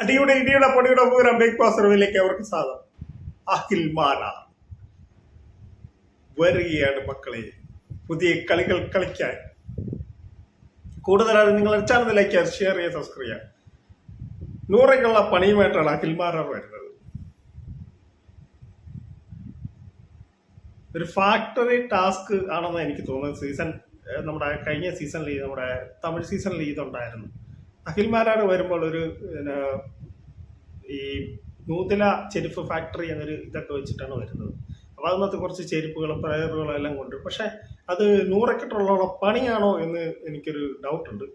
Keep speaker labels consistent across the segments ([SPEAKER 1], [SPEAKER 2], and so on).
[SPEAKER 1] അടിയുടെ ഇടിയുടെ പൊടിയുടെ പൂരം ബിഗ് ബോസ് റൂമിലേക്ക് അവർക്ക് സാധനം അഖിൽ മാല വരികയാണ് മക്കളെ. പുതിയ കളികൾ കളിക്കാൻ. കൂടുതലായി നിങ്ങൾ ചാനൽ ലൈക്ക് ഷെയർ ചെയ്യുക സബ്സ്ക്രൈബ് ചെയ്യുക. നൂറയ്ക്കുള്ള പണിയുമായിട്ടാണ് അഖിൽ മാല വരുന്നത്. ഒരു ഫാക്ടറി ടാസ്ക് ആണെന്ന് എനിക്ക് തോന്നുന്നത്. സീസൺ നമ്മുടെ കഴിഞ്ഞ സീസണിൽ നമ്മുടെ തമിഴ് സീസണിൽ ഇതുണ്ടായിരുന്നു. അഖിൽ മാരാട് വരുമ്പോൾ ഒരു ഈ നൂതില ചെരുപ്പ് ഫാക്ടറി എന്നൊരു ഇതൊക്കെ വെച്ചിട്ടാണ് വരുന്നത്. അപ്പോൾ അതിനകത്ത് കുറച്ച് ചെരുപ്പുകളും പ്രയറുകളും എല്ലാം കൊണ്ട് പക്ഷേ അത് നൂറക്കെട്ടുള്ള പണിയാണോ എന്ന് എനിക്കൊരു ഡൗട്ടുണ്ട്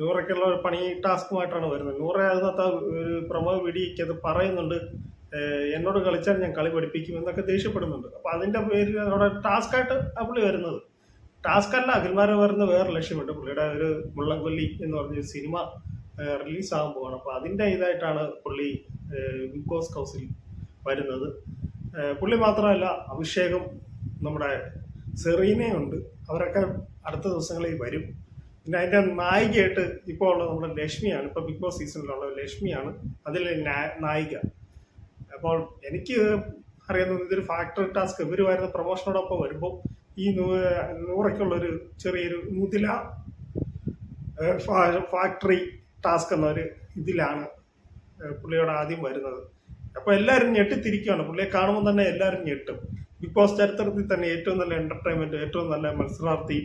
[SPEAKER 1] നൂറൊക്കെയുള്ള ഒരു പണി ടാസ്കുമായിട്ടാണ് വരുന്നത്. നൂറ അതിനകത്ത് ഒരു പ്രമോ വീഡിയോയ്ക്ക് അത് പറയുന്നുണ്ട് എന്നോട് കളിച്ചാൽ ഞാൻ കളി പഠിപ്പിക്കും എന്നൊക്കെ ദേഷ്യപ്പെടുന്നുണ്ട്. അപ്പൊ അതിന്റെ പേരിൽ അവിടെ ടാസ്ക് ആയിട്ട് ആ വരുന്നത്. ടാസ്ക് അല്ല അഖിൽമാരെ വരുന്ന വേറെ ലക്ഷ്യമുണ്ട്. പുള്ളിയുടെ ഒരു മുള്ളംകൊല്ലി എന്ന് പറഞ്ഞ സിനിമ റിലീസ് ആകാൻ പോവാണ്. അപ്പൊ അതിന്റെ ഇതായിട്ടാണ് പുള്ളി ബിഗ് ബോസ് ഹൗസിൽ വരുന്നത്. പുള്ളി മാത്രമല്ല അഭിഷേകം നമ്മുടെ സെറീനയുണ്ട്. അവരൊക്കെ അടുത്ത ദിവസങ്ങളിൽ വരും. പിന്നെ അതിന്റെ നായികയായിട്ട് ഇപ്പോൾ ഉള്ളത് നമ്മുടെ ലക്ഷ്മിയാണ്. ഇപ്പൊ ബിഗ് ബോസ് സീസണിലുള്ള ലക്ഷ്മിയാണ്. അതിൽ നായിക. അപ്പോൾ എനിക്ക് അറിയാവുന്ന ഇതൊരു ഫാക്ടറി ടാസ്ക് ഇവർ വരുന്ന പ്രൊമോഷനോടൊപ്പം വരുമ്പോൾ ഈ നൂ- നൂറയ്ക്കുള്ള ഒരു ചെറിയൊരു മുതില ഫാക്ടറി ടാസ്ക് എന്നൊരു ഇതിലാണ് പുള്ളിയോട് ആദ്യം വരുന്നത്. അപ്പോൾ എല്ലാവരും ഞെട്ടിത്തിരിക്കുകയാണ് പുള്ളിയെ കാണുമ്പോൾ തന്നെ എല്ലാവരും ഞെട്ടും. ബിഗ് ബോസ് ചരിത്രത്തിൽ തന്നെ ഏറ്റവും നല്ല എന്റർടൈൻമെന്റ് ഏറ്റവും നല്ല മത്സരാർത്ഥി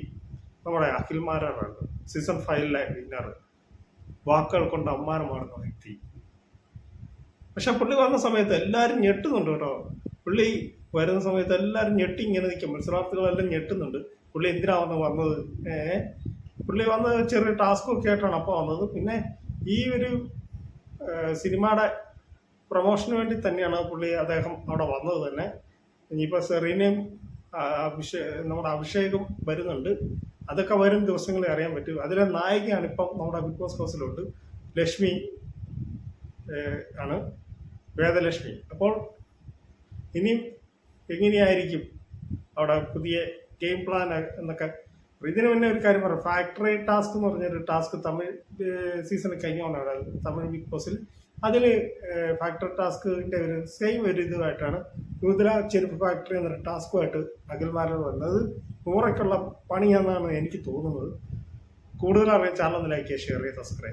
[SPEAKER 1] നമ്മുടെ അഖിൽമാരാണ് സീസൺ ഫൈവിലെ വിന്നർ വാക്കുകൾ കൊണ്ട് അമ്മാനമാണെന്ന വ്യക്തി. പക്ഷെ പുള്ളി വന്ന സമയത്ത് എല്ലാവരും ഞെട്ടുന്നുണ്ട് കേട്ടോ. പുള്ളി വരുന്ന സമയത്ത് എല്ലാവരും ഞെട്ടി ഇങ്ങനെ നിൽക്കും. മത്സരാർത്ഥികളെല്ലാം ഞെട്ടുന്നുണ്ട്. പുള്ളി എന്തിനാ വന്ന് വന്നത്? ഏ? പുള്ളി വന്ന് ചെറിയ ടാസ്ക് ഒക്കെ ആയിട്ടാണ് അപ്പോൾ വന്നത്. പിന്നെ ഈ ഒരു സിനിമയുടെ പ്രൊമോഷന് വേണ്ടി തന്നെയാണ് പുള്ളി അദ്ദേഹം അവിടെ വന്നത് തന്നെ. ഇനിയിപ്പോൾ സെറീനയും അഭിഷേ നമ്മുടെ അഭിഷേകും വരുന്നുണ്ട്. അതൊക്കെ വരും ദിവസങ്ങളിൽ അറിയാൻ പറ്റും. അതിലെ നായികയാണ് ഇപ്പം നമ്മുടെ ബിഗ് ബോസ് ഹൗസിലുണ്ട് ലക്ഷ്മി ആണ്. വേദലക്ഷ്മി. അപ്പോൾ ഇനിയും എങ്ങനെയായിരിക്കും അവിടെ പുതിയ ഗെയിം പ്ലാൻ എന്നൊക്കെ. ഇതിനു മുന്നേ ഒരു കാര്യം പറയാം ഫാക്ടറി ടാസ്ക് എന്ന് പറഞ്ഞൊരു ടാസ്ക് തമിഴ് സീസണിൽ അവിടെ തമിഴ് ബിഗ് ബോസിൽ അതിൽ ഫാക്ടറി ടാസ്കിന്റെ ഒരു സെയിം ഒരു ഇതുമായിട്ടാണ് നൂതന ചെരുപ്പ് ഫാക്ടറി എന്നൊരു ടാസ്കുമായിട്ട് അഖിൽമാരൻ വന്നത്. നൂറയ്ക്കുള്ള പണിയെന്നാണ് എനിക്ക് തോന്നുന്നത്. കൂടുതൽ അറിയാൻ ചാനൽ ഒന്ന് ലൈക്ക് ചെയ്യുക ഷെയർ ചെയ്യുക സബ്സ്ക്രൈബ്